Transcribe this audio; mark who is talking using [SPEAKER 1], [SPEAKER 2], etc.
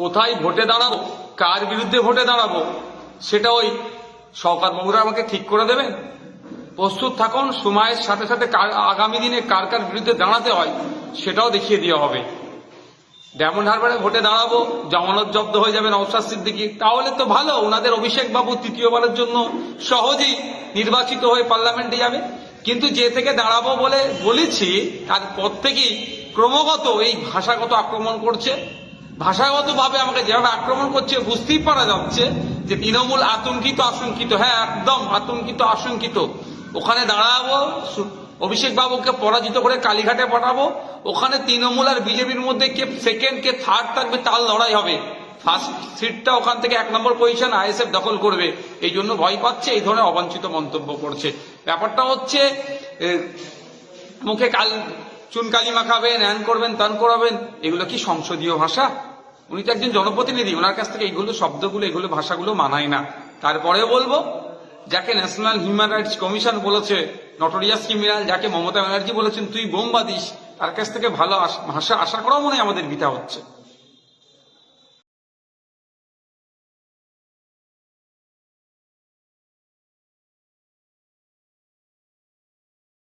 [SPEAKER 1] কোথায় ভোটে দাঁড়াবো? কার বিরুদ্ধে ভোটে দাঁড়াবো? সেটা ওই সরকার বাবুরা আমাকে ঠিক করে দেবেন প্রস্তুত থাকুন, সময়ের সাথে সাথে আগামী দিনে কার কার বিরুদ্ধে দাঁড়াতে হয়, সেটাও দেখিয়ে দেওয়া হবে। ডায়মন্ড হারবারে ভোটে দাঁড়াবো, জামানত জব্দ হয়ে যাবেন নওশাদ সিদ্দিকি। তাহলে তো ভালো, ওনাদের অভিষেক বাবু তৃতীয়বারের জন্য সহজেই নির্বাচিত হয়ে পার্লামেন্টে যাবে। কিন্তু যে থেকে দাঁড়াবো বলে বলেছি, তারপর থেকেই ক্রমাগত এই ভাষাগত আক্রমণ করছে। ভাষাগত ভাবে আমাকে যেভাবে আক্রমণ করছে, বুঝতেই পারা যাচ্ছে যে তৃণমূল আতঙ্কিত, আশঙ্কিত। হ্যাঁ একদম, আতঙ্কিত, আশঙ্কিত। ওখানে দাঁড়াবো অভিষেক বাবুকে পরাজিত করে কালীঘাটে পাঠাবো। ওখানে তৃণমূল আর বিজেপির মধ্যে কে সেকেন্ড কে থার্ড থাকবে, তার লড়াই হবে। ফার্স্ট সিটটা ওখান থেকে এক নম্বর পজিশন আইএসএফ দখল করবে। এই জন্য ভয় পাচ্ছে, এই ধরনের অবাঞ্ছিত মন্তব্য করছে। ব্যাপারটা হচ্ছে মুখে কাল চুন কালি মাখাবেন হ্যান করবেন, তান করাবেন, এগুলো কি সংসদীয় ভাষা? উনি তো একজন জনপ্রতিনিধি ওনার কাছ থেকে এইগুলো, শব্দগুলো এগুলো ভাষাগুলো মানায় না। তারপরে বলব, যাকে ন্যাশনাল হিউম্যান রাইটস কমিশন বলেছে নটোরিয়াস ক্রিমিনাল যাকে মমতা ব্যানার্জি বলেছেন, তুই বোম বাদিস তার কাছ থেকে ভালো ভাষা আশা করাও মনে আমাদের বিতা হচ্ছে।